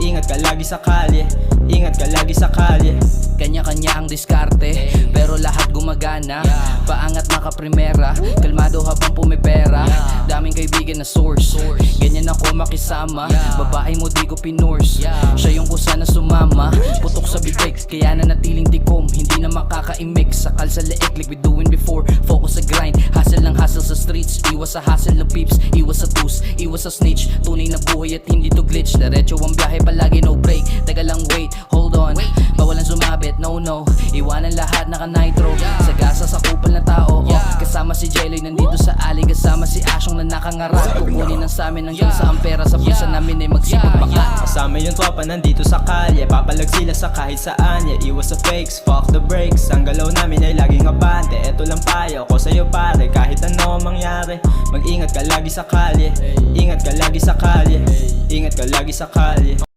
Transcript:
Mag-ingat ka lagi sa kalye. Ingat ka lagi sa kalye. Kanya-kanya ang diskarte Pero lahat gumagana. Paangat makaprimera Kalmado habang pumipera. Daming kaibigan na source Ganyan ako makisama. Babae mo di ko pinurse. Siya yung kusa na sumama. Putok sa bibig Kaya na natiling tikom. Hindi na makakaimik. Sakal sa leeg like we doing before. Focus sa grind Sa hustle ng peeps Iwas sa tus Iwas sa snitch. Tunay na buhay at hindi to glitch. Diretso ang biyahe palagi no break. Teka lang wait Hold on. Bawalan sumabit No no. Iwanan lahat naka nitro Sa gasa sa kupal na. Jelly nandito sa alley Kasama si Asyong na nakangarap. Kukunin ang sa amin hanggang sa ang pera Sa bulsa namin ay magsipag baka Kasama yung tropa nandito sa kalye. Papalag sila sa kahit saan yeah. Iwas sa fakes, fuck the breaks Ang galaw namin ay laging abante Eto lang payo ko sa'yo pare. Kahit ano ang mangyari Mag-ingat ka lagi sa kalye. Ingat ka lagi sa kalye. Ingat ka lagi sa kalye